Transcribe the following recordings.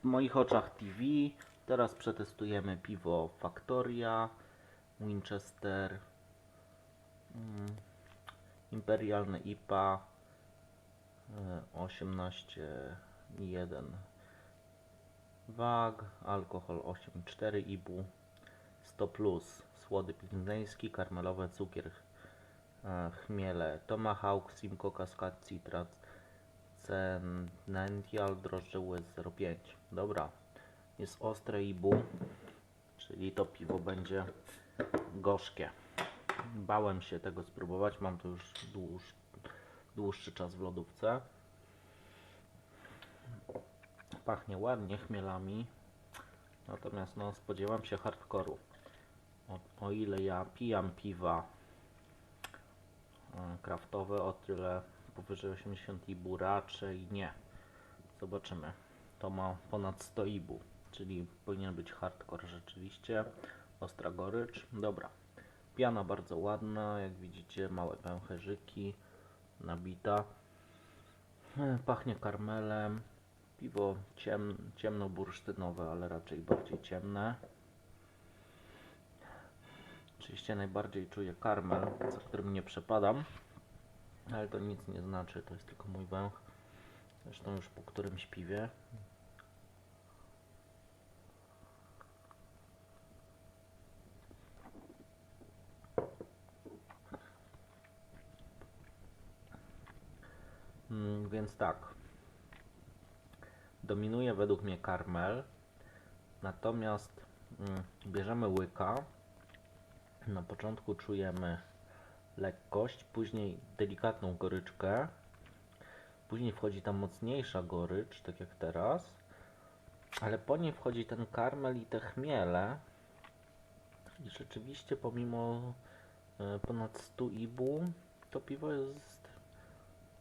w moich oczach TV. Teraz przetestujemy piwo Factoria, Winchester, Imperialne IPA e, 18,1 wag, alkohol 8,4 IBU, 100 plus, słody pilzneński, karmelowe, cukier, e, chmiele, Tomahawk, Simcoe, Cascade, Citrat, Cenential, drożdże US 0,5. Dobra, jest ostre IBU, czyli to piwo będzie gorzkie. Bałem się tego spróbować, mam to już dłuż, dłuższy czas w lodówce. Pachnie ładnie chmielami, natomiast no, spodziewam się hardkoru. O, o ile ja pijam piwa e, kraftowe, o tyle powyżej 80 ibu raczej nie. Zobaczymy. To ma ponad 100 ibu, czyli powinien być hardcore rzeczywiście. Ostra gorycz. Dobra. Piana bardzo ładna, jak widzicie, małe pęcherzyki, nabita. E, Pachnie karmelem. Piwo ciem, ciemno-bursztynowe, ale raczej bardziej ciemne. Oczywiście najbardziej czuję karmel, za którym nie przepadam. Ale to nic nie znaczy, to jest tylko mój węch. Zresztą już po którymś piwie. Mm, więc tak. Dominuje według mnie karmel. Natomiast mm, bierzemy łyka. Na początku czujemy lekkość, później delikatną goryczkę. Później wchodzi ta mocniejsza gorycz, tak jak teraz. Ale po niej wchodzi ten karmel i te chmiele. I rzeczywiście pomimo e, ponad 100 ibu, to piwo jest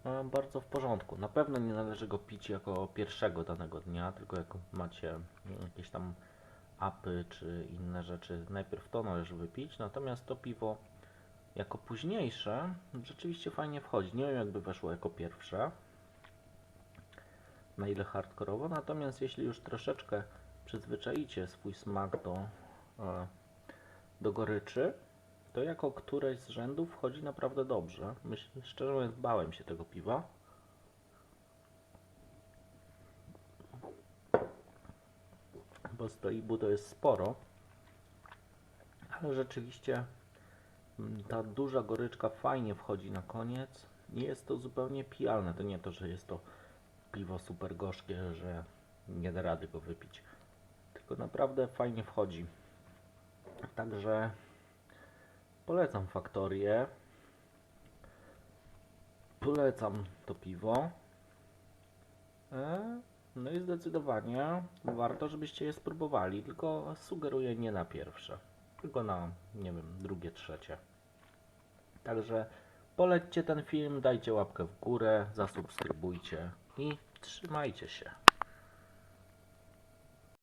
e, bardzo w porządku. Na pewno nie należy go pić jako pierwszego danego dnia, tylko jak macie jakieś tam apy czy inne rzeczy, najpierw to należy wypić. Natomiast to piwo jako późniejsze rzeczywiście fajnie wchodzi. Nie wiem jakby weszło jako pierwsze, na ile hardkorowo, natomiast jeśli już troszeczkę przyzwyczaicie swój smak do, e, do goryczy, to jako któreś z rzędów wchodzi naprawdę dobrze. Myślę, szczerze mówiąc, bałem się tego piwa. Bo stoibu to jest sporo, ale rzeczywiście ta duża goryczka fajnie wchodzi na koniec. Nie jest to zupełnie pijalne. To nie to, że jest to piwo super gorzkie, że nie da rady go wypić. Tylko naprawdę fajnie wchodzi. Także polecam faktorię. Polecam to piwo. E, No i zdecydowanie warto, żebyście je spróbowali. Tylko sugeruję nie na pierwsze, tylko na, nie wiem, drugie, trzecie. Także polećcie ten film, dajcie łapkę w górę, zasubskrybujcie i trzymajcie się.